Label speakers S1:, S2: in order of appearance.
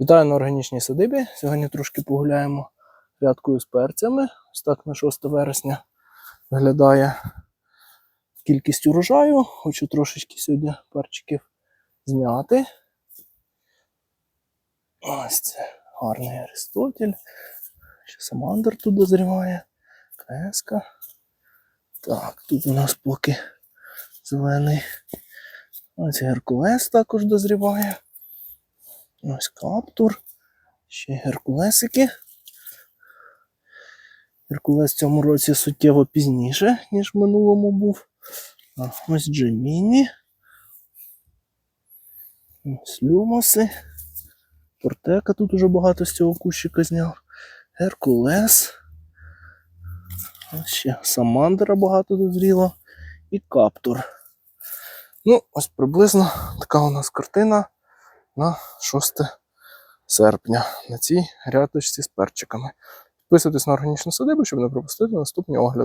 S1: Вітаю на органічній садибі. Сьогодні трошки погуляємо рядкою з перцями. Ось так на 6 вересня виглядає кількість урожаю. Хочу трошечки сьогодні перчиків зняти. Ось це гарний Аристотель. Ще Самандр тут дозріває. Креска. Так, тут у нас поки зелений. Ось Геркулес також дозріває. Ось каптур. Ще геркулесики. Геркулес в цьому році суттєво пізніше, ніж в минулому був. А, ось Джеміні. Ось люмоси. Портека тут уже багато з цього кущика зняв. Геркулес. Ось ще Самандера багато дозріло. І каптур. Ну, ось приблизно така у нас картина на 6 серпня на цій грядочці з перчиками. Підписуйтесь на органічну садибу, щоб не пропустити наступні огляди.